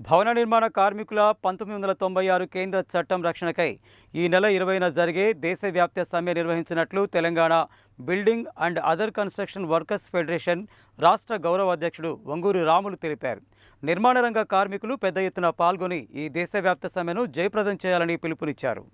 భవన నిర్మాణ కార్మికుల పంతొమ్మిది వందల తొంభై ఆరు కేంద్ర చట్టం రక్షణకై ఈ నెల ఇరవైన జరిగే దేశవ్యాప్త సమ్మె నిర్వహించినట్లు Telangana building and other construction workers federation రాష్ట్ర గౌరవ అధ్యక్షుడు వంగూరి రాములు తెలిపారు. నిర్మాణ రంగ కార్మికులు పెద్ద ఎత్తున పాల్గొని ఈ దేశవ్యాప్త సమ్మెను జయప్రదం చేయాలని పిలుపునిచ్చారు.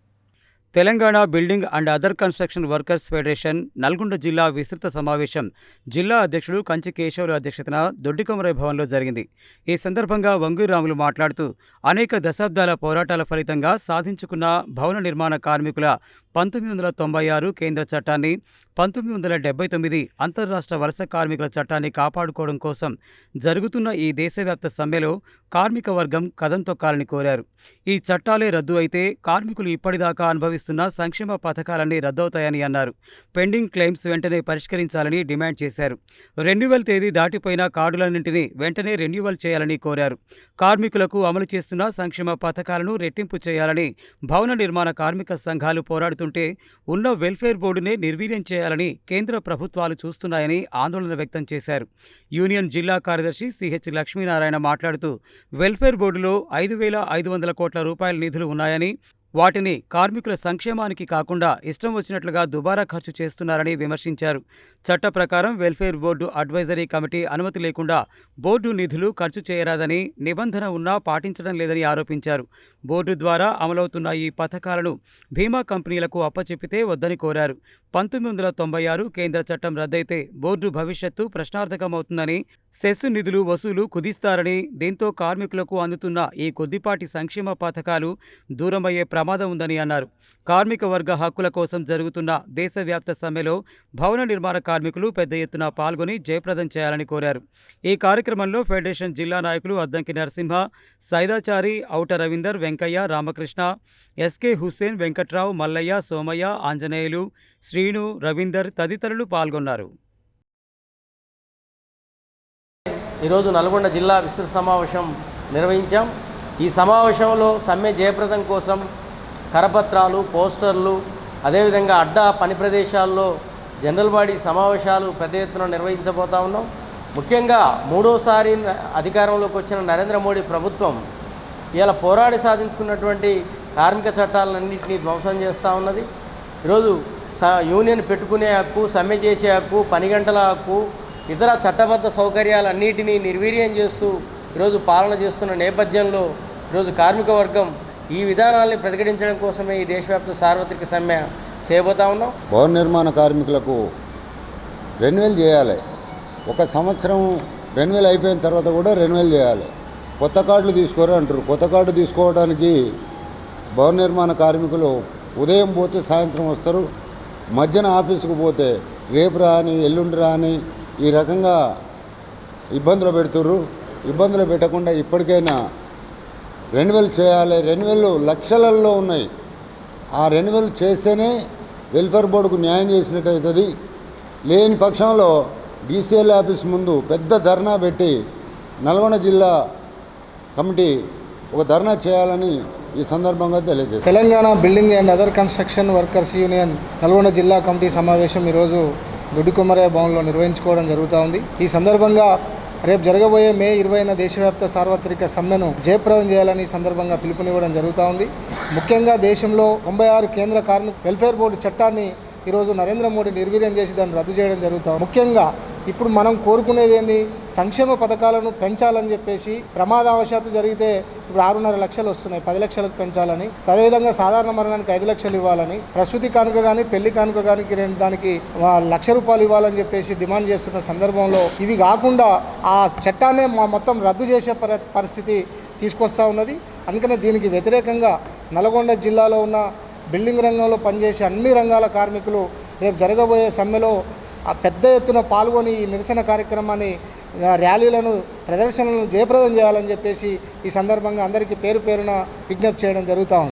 Telangana building and other construction workers federation Nalgonda జిల్లా విస్తృత సమావేశం జిల్లా అధ్యక్షుడు కంచి కేశవులు అధ్యక్షతన దొడ్డికొమరై భవన్లో జరిగింది. ఈ సందర్భంగా వంగూరాములు మాట్లాడుతూ అనేక దశాబ్దాల పోరాటాల ఫలితంగా సాధించుకున్న భవన నిర్మాణ కార్మికుల పంతొమ్మిది వందల తొంభై ఆరు కేంద్ర చట్టాన్ని పంతొమ్మిది వందల డెబ్బై తొమ్మిది అంతర్రాష్ట్ర వలస కార్మికుల చట్టాన్ని కాపాడుకోవడం కోసం జరుగుతున్న ఈ దేశవ్యాప్త సమ్మెలో కార్మిక వర్గం కదం తొక్కాలని కోరారు. ఈ చట్టాలే రద్దు అయితే కార్మికులు ఇప్పటిదాకా అనుభవిస్తున్న సంక్షేమ పథకాలన్నీ రద్దవుతాయని అన్నారు. పెండింగ్ క్లెయిమ్స్ వెంటనే పరిష్కరించాలని డిమాండ్ చేశారు. రెన్యువల్ తేదీ దాటిపోయిన కార్డులన్నింటినీ వెంటనే రెన్యువల్ చేయాలని కోరారు. కార్మికులకు అమలు చేస్తున్న సంక్షేమ పథకాలను రెట్టింపు చేయాలని భవన నిర్మాణ కార్మిక సంఘాలు పోరాడుతుంటే ఉన్న వెల్ఫేర్ బోర్డునే నిర్వీర్యం చేయాలని కేంద్ర ప్రభుత్వాలు చూస్తున్నాయని ఆందోళన వ్యక్తం చేశారు. యూనియన్ జిల్లా కార్యదర్శి సిహెచ్ లక్ష్మీనారాయణ మాట్లాడుతూ వెల్ఫేర్ బోర్డులో ఐదు వేల ఐదు వందల కోట్ల రూపాయల నిధులు ఉన్నాయని వాటిని కార్మికుల సంక్షేమానికి కాకుండా ఇష్టం వచ్చినట్లుగా దుబారా ఖర్చు చేస్తున్నారని విమర్శించారు. చట్ట ప్రకారం వెల్ఫేర్ బోర్డు అడ్వైజరీ కమిటీ అనుమతి లేకుండా బోర్డు నిధులు ఖర్చు చేయరాదని నిబంధన ఉన్నా పాటించడం లేదని ఆరోపించారు. బోర్డు ద్వారా అమలవుతున్న ఈ పథకాలను బీమా కంపెనీలకు అప్పచెప్పితే వద్దని కోరారు. పంతొమ్మిది వందల తొంభై ఆరు కేంద్ర చట్టం రద్దయితే బోర్డు భవిష్యత్తు ప్రశ్నార్థకమవుతుందని సెస్ నిధులు వసూలు కుదిస్తారని దీంతో కార్మికులకు అందుతున్న ఈ కొద్దిపాటి సంక్షేమ పథకాలు దూరమయ్యే ప్రమాదం ఉందని అన్నారు. కార్మిక వర్గ హక్కుల కోసం జరుగుతున్న దేశవ్యాప్త సమ్మెలో భవన నిర్మాణ కార్మికులు పెద్ద ఎత్తున పాల్గొని జయప్రదం చేయాలని కోరారు. ఈ కార్యక్రమంలో ఫెడరేషన్ జిల్లా నాయకులు అద్దంకి నరసింహ సైదాచారి ఔట రవీందర్ వెంకయ్య రామకృష్ణ ఎస్కే హుస్సేన్ వెంకట్రావు మల్లయ్య సోమయ్య ఆంజనేయులు శ్రీను రవీందర్ తదితరులు పాల్గొన్నారు. ఈరోజు నల్గొండ జిల్లా విస్తృత సమావేశం నిర్వహించాం. ఈ సమావేశంలో సమ్మె జయప్రదం కోసం కరపత్రాలు పోస్టర్లు అదేవిధంగా అడ్డా పని ప్రదేశాల్లో జనరల్ బాడీ సమావేశాలు పెద్ద ఎత్తున నిర్వహించబోతా ఉన్నాం. ముఖ్యంగా మూడోసారి అధికారంలోకి వచ్చిన నరేంద్ర మోడీ ప్రభుత్వం ఇలా పోరాడి సాధించుకున్నటువంటి కార్మిక చట్టాలన్నింటినీ ధ్వంసం చేస్తూ ఉన్నది. ఈరోజు స యూనియన్ పెట్టుకునే హక్కు సమ్మె చేసే హక్కు పని గంటల హక్కు ఇతర చట్టబద్ధ సౌకర్యాలన్నిటినీ నిర్వీర్యం చేస్తూ ఈరోజు పాలన చేస్తున్న నేపథ్యంలో ఈరోజు కార్మిక వర్గం ఈ విధానాల్ని ప్రతిఘటించడం కోసమే ఈ దేశవ్యాప్త సార్వత్రిక సమ్మె చేయబోతా ఉన్నాం. భవన నిర్మాణ కార్మికులకు రెన్యువల్ చేయాలి. ఒక సంవత్సరం రెన్యువల్ అయిపోయిన తర్వాత కూడా రెన్యువల్ చేయాలి. కొత్త కార్డులు తీసుకోరు అంటారు. కొత్త కార్డు తీసుకోవడానికి భవన నిర్మాణ కార్మికులు ఉదయం పోతే సాయంత్రం వస్తారు. మధ్యాహ్నం ఆఫీసుకు పోతే రేపు రాని ఎల్లుండి రాని ఈ రకంగా ఇబ్బందులు పెడుతుర్రు. ఇబ్బందులు పెట్టకుండా ఇప్పటికైనా రెన్యువల్ చేయాలి. రెన్యువల్ లక్షలలో ఉన్నాయి. ఆ రెన్యువల్ చేస్తేనే వెల్ఫేర్ బోర్డుకు న్యాయం చేసినట్టు అవుతుంది. లేని పక్షంలో డీసీఎల్ ఆఫీస్ ముందు పెద్ద ధర్నా పెట్టి నల్గొండ జిల్లా కమిటీ ఒక ధర్నా చేయాలని ఈ సందర్భంగా తెలియజేస్తారు Telangana building and other construction workers union Nalgonda జిల్లా కమిటీ సమావేశం ఈరోజు దొడ్డికొమ్మరయ్య భవన్లో నిర్వహించుకోవడం జరుగుతూ ఉంది. ఈ సందర్భంగా రేపు జరగబోయే మే ఇరవైన దేశవ్యాప్త సార్వత్రిక సమ్మెను జయప్రదం చేయాలని సందర్భంగా పిలుపునివ్వడం జరుగుతూ ఉంది. ముఖ్యంగా దేశంలో తొంభై ఆరు కేంద్ర కార్మిక వెల్ఫేర్ బోర్డు చట్టాన్ని ఈరోజు నరేంద్ర మోడీ నిర్వీర్యం చేసి దాన్ని రద్దు చేయడం జరుగుతుంది ముఖ్యంగా ఇప్పుడు మనం కోరుకునేది ఏంది? సంక్షేమ పథకాలను పెంచాలని చెప్పేసి ప్రమాదవశాత్తు జరిగితే ఇప్పుడు ఆరున్నర లక్షలు వస్తున్నాయి పది లక్షలకు పెంచాలని. అదేవిధంగా సాధారణ మరణానికి ఐదు లక్షలు ఇవ్వాలని ప్రసూతి కానుక కానీ పెళ్ళి కానుక కానీ రెండు దానికి లక్ష రూపాయలు ఇవ్వాలని చెప్పేసి డిమాండ్ చేస్తున్న సందర్భంలో ఇవి కాకుండా ఆ చట్టాన్నే మా మొత్తం రద్దు చేసే పరి పరిస్థితి తీసుకొస్తా ఉన్నది. అందుకనే దీనికి వ్యతిరేకంగా నల్గొండ జిల్లాలో ఉన్న బిల్డింగ్ రంగంలో పనిచేసే అన్ని రంగాల కార్మికులు రేపు జరగబోయే సమ్మెలో పెద్ద ఎత్తున పాల్గొని ఈ నిరసన కార్యక్రమాన్ని ర్యాలీలను ప్రదర్శనలను జయప్రదం చేయాలని చెప్పేసి ఈ సందర్భంగా అందరికీ పేరు పేరున విజ్ఞప్తి చేయడం జరుగుతూ ఉంది.